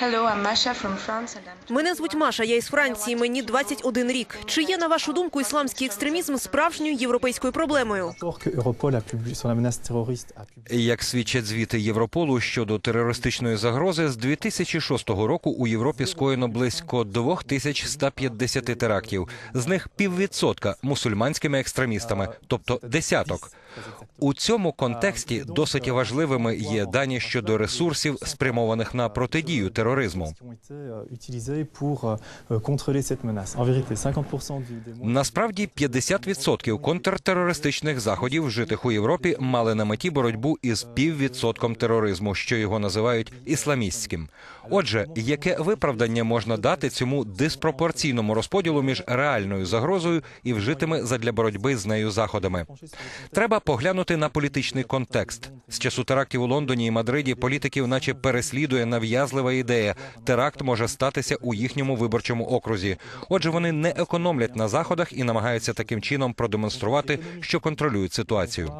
Hello, I'm Masha from France and I'm Мене звуть Маша, я із Франції. Мені 21 рік. Чи є на вашу думку ісламський екстремізм справжньою європейською проблемою? Як свідчать звіти Європолу щодо терористичної загрози, з 2006 року у Європі скоєно близько 2150 терактів. З них піввідсотка мусульманськими екстремістами, тобто десяток. У цьому контексті досить важливими є дані щодо ресурсів, спрямованих на протидію тероризму. euh, euh, contrôler cette menace. En vérité, 50% du, des moyens Насправді 50% контртерористичних заходів, вжитих у Європі, мали на меті боротьбу із піввідсотком тероризму, що його називають ісламістським. Отже, яке виправдання можна дати цьому диспропорційному розподілу між реальною загрозою і вжитими задля боротьби з нею заходами? Треба поглянути на політичний контекст. З часу терактів у Лондоні і Мадриді політиків, наче переслідує нав'язлива ідея. Теракт може статися у їхньому виборчому окрузі. Отже, вони не економлять на заходах і намагаються таким чином продемонструвати, що контролюють ситуацію.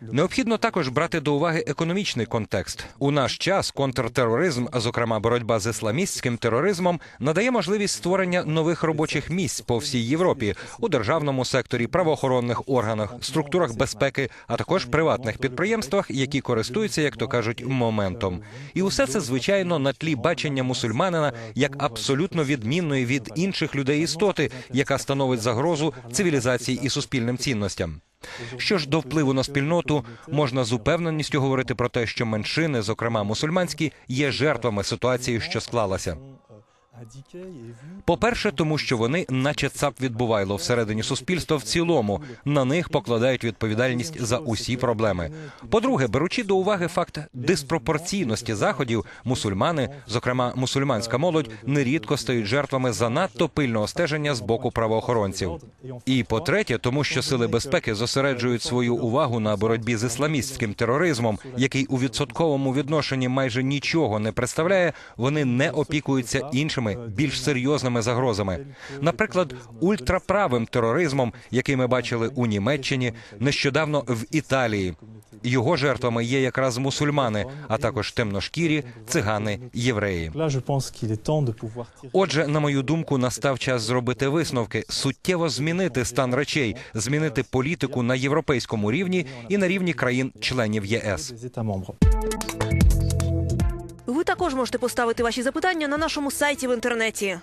Необхідно також брати до уваги економічний контекст. У наш час контртероризм, а зокрема боротьба з ісламістським тероризмом, надає можливість створення нових робочих місць по всій Європі у державному секторі, правоохоронних органах, структурах безпеки, а також приватних підприємствах, які користуються, як то кажуть, моментом. І усе це звичайно на тлі бачення мусульманина як абсолютно відмінної від інших людей істоти, яка становить загрозу цивілізації і суспільним цінностям. Що ж до впливу на спільноту, можна з упевненістю говорити про те, що меншини, зокрема мусульманські, є жертвами ситуації, що склалася. По-перше, тому що вони, наче цап відбувайло всередині суспільства в цілому, на них покладають відповідальність за усі проблеми. По-друге, беручи до уваги факт диспропорційності заходів, мусульмани, зокрема мусульманська молодь, нерідко стають жертвами занадто пильного стеження з боку правоохоронців. І по-третє, тому що сили безпеки зосереджують свою увагу на боротьбі з ісламістським тероризмом, який у відсотковому відношенні майже нічого не представляє, вони не опікуються іншими більш серйозними загрозами. Наприклад, ультраправим тероризмом, який ми бачили у Німеччині, нещодавно в Італії. Його жертвами є якраз мусульмани, а також темношкірі, цигани, євреї. Отже, на мою думку, настав час зробити висновки, суттєво змінити стан речей, змінити політику на європейському рівні і на рівні країн-членів ЄС. Також можете поставити ваші запитання на нашому сайті в інтернеті.